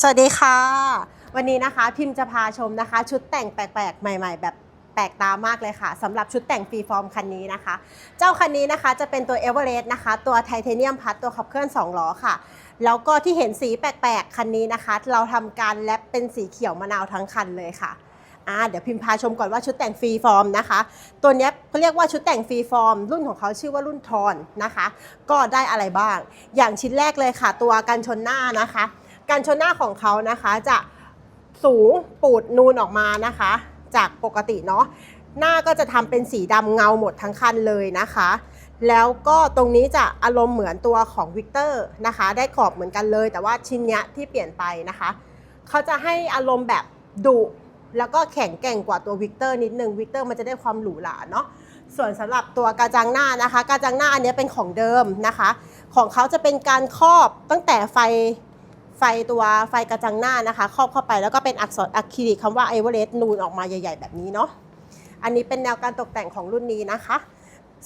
สวัสดีค่ะ วันนี้นะคะพิมพ์จะพาชมนะคะ ชุดแต่งแปลกๆ ใหม่ ๆ แบบแปลกตามากเลยค่ะสำหรับชุดแต่งฟรีฟอร์มคันนี้นะคะ เจ้าคันนี้นะคะจะเป็นตัวเอเวอเรสต์นะคะ ตัวไทเทเนียมพัดตัวขับเคลื่อน 2 ล้อค่ะ แล้วก็ที่เห็นสีแปลกๆ คันนี้นะคะ เราทำการแลปเป็นสีเขียวมะนาวทั้งคันเลยค่ะอ่าเดี๋ยวพิมพ์พาชมก่อนว่าชุดแต่งฟรีฟอร์มนะคะ ตัวนี้เขาเรียกว่าชุดแต่งฟรีฟอร์ม รุ่นของเขาชื่อว่ารุ่นทอนนะคะ ก็ได้อะไรบ้าง อย่างชิ้นแรกเลยค่ะ ตัวกันชนหน้านะคะ การชนหน้าของเขานะคะจะสูงปูดนูนออกมานะคะ จากปกติเนาะหน้าก็จะทำเป็นสีดำเงาหมดทั้งคันเลยนะคะ แล้วก็ตรงนี้จะอารมณ์เหมือนตัวของวิกเตอร์นะคะ ได้ขอบเหมือนกันเลย แต่ว่าชิ้นเนี้ยที่เปลี่ยนไปนะคะ เขาจะให้อารมณ์แบบดุแล้วก็แข็งแกร่งกว่าตัววิกเตอร์นิดนึงวิกเตอร์มันจะได้ความหรูหราเนาะส่วนสำหรับตัวกระจังหน้านะคะกระจังหน้าอันนี้เป็นของเดิมนะคะ ของเขาจะเป็นการครอบตั้งแต่ไฟ ไฟตัวไฟกระจังหน้านะคะ ครอบเข้าไปแล้วก็เป็นอักษรอะคริลิกคำว่าไอเวอเรสต์นูนออกมาใหญ่ ๆ แบบนี้เนาะอันนี้เป็นแนวการตกแต่งของรุ่นนี้นะคะ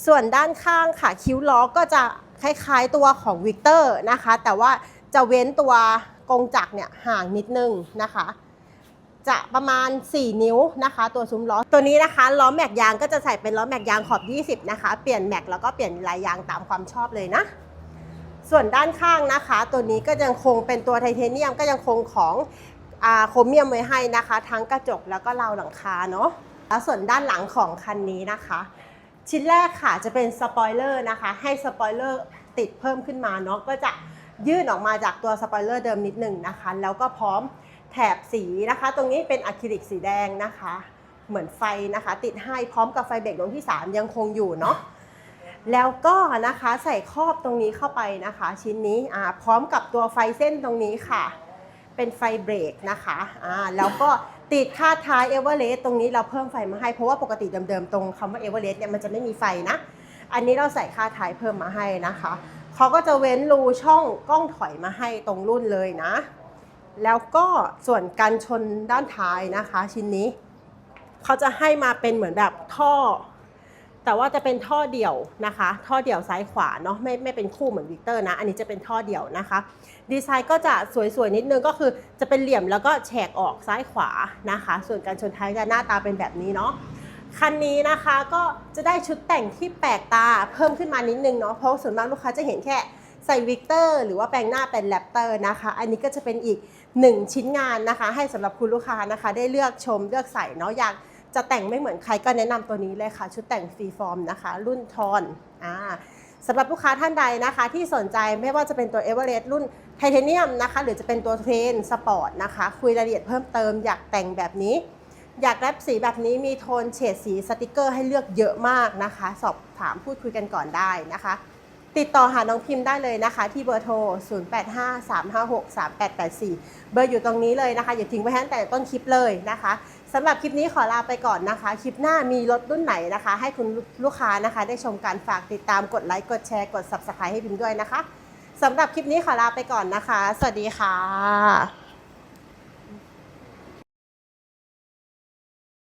ส่วนด้านข้างค่ะคิ้วล้อก็จะคล้ายๆตัวของวิกเตอร์นะคะ แต่ว่าจะเว้นตัวกงจักรเนี่ยห่างนิดนึงนะคะ จะประมาณ 4 นิ้วนะคะ ตัวซุ้มล้อตัวนี้นะคะล้อแม็กยางก็จะใส่เป็นล้อแม็กยางขอบ 20 นะคะ เปลี่ยนแม็กแล้วก็เปลี่ยนลายยางตามความชอบเลยนะ ส่วนด้านข้างนะคะ ตัวนี้ก็ยังคงเป็นตัวไทเทเนียมก็ยังคงของโครเมียมไว้ให้นะคะ ทั้งกระจกแล้วก็ราวหลังคาเนาะแล้วส่วนด้านหลังของคันนี้นะคะ ชิ้นแรกค่ะจะเป็นสปอยเลอร์นะคะ ให้สปอยเลอร์ติดเพิ่มขึ้นมาเนาะก็จะยื่นออกมาจากตัวสปอยเลอร์เดิมนิดหนึ่งนะคะ แล้วก็พร้อมแถบสีนะคะ ตรงนี้เป็นอะคริลิกสีแดงนะคะ เหมือนไฟนะคะ ติดให้พร้อมกับไฟเบรกดวงที่ 3 ยังคงอยู่เนาะ แล้วก็นะคะใส่ครอบตรงนี้เข้าไปนะคะ ชิ้นนี้พร้อมกับตัวไฟเส้นตรงนี้ค่ะ เป็นไฟเบรกนะคะแล้วก็ติดค่าท้ายเอเวอเรสต์ตรงนี้เราเพิ่มไฟมาให้ เพราะว่าปกติเดิมๆตรงคำว่าเอเวอเรสต์เนี่ยมันจะไม่มีไฟนะ อันนี้เราใส่ค่าท้ายเพิ่มมาให้นะคะเขาก็จะเว้นรูช่องกล้องถอยมาให้ตรงรุ่นเลยนะ แล้วก็ส่วนการชนด้านท้ายนะคะ ชิ้นนี้เขาจะให้มาเป็นเหมือนแบบท่อ แต่ว่าจะเป็นท่อเดี่ยวนะคะ ท่อเดี่ยวซ้ายขวาเนาะไม่ไม่เป็นคู่เหมือนวิกเตอร์นะ อันนี้จะเป็นท่อเดี่ยวนะคะ ดีไซน์ก็จะสวยๆ นิดนึงก็คือจะเป็นเหลี่ยมแล้วก็แฉกออกซ้ายขวานะคะ ส่วนการชนท้ายจะหน้าตาเป็นแบบนี้เนาะคันนี้นะคะก็จะได้ชุดแต่งที่แปลกตาเพิ่มขึ้นมานิดนึงเนาะเพราะส่วนมากลูกค้าจะเห็นแค่ใส่วิกเตอร์หรือว่าแปลงหน้าเป็นแรปเตอร์นะคะ อันนี้ก็จะเป็นอีกหนึ่งชิ้นงานนะคะ ให้สำหรับคุณลูกค้านะคะ ได้เลือกชมเลือกใส่เนาะอยาก จะแต่งไม่เหมือนใครก็แนะนำตัวนี้เลยค่ะ ชุดแต่งฟรีฟอร์มนะคะ รุ่นทอนอ่าสำหรับลูกค้าท่านใดนะคะ ที่สนใจไม่ว่าจะเป็นตัวเอเวอเรสต์รุ่นไทเทเนียมนะคะ หรือจะเป็นตัวเทรนสปอร์ตนะคะ คุยรายละเอียดเพิ่มเติมอยากแต่งแบบนี้ อยากแรปสีแบบนี้มีโทนเฉดสีสติกเกอร์ให้เลือกเยอะมากนะคะ สอบถามพูดคุยกันก่อนได้นะคะ ติดต่อหาน้องพิมพ์ได้เลยนะคะ ที่เบอร์โทร 0853563884 เบอร์อยู่ตรงนี้เลยนะคะ อย่าทิ้งไว้ให้ตั้งแต่ต้นคลิปเลยนะคะสำหรับคลิปนี้ขอลาไปก่อนนะคะ คลิปหน้ามีรถรุ่นไหนนะคะ ให้คุณลูกค้านะคะ ได้ชมการฝากติดตามกดไลค์กดแชร์กด subscribe ให้พิมพ์ด้วยนะคะสำหรับคลิปนี้ขอลาไปก่อนนะคะ สวัสดีค่ะ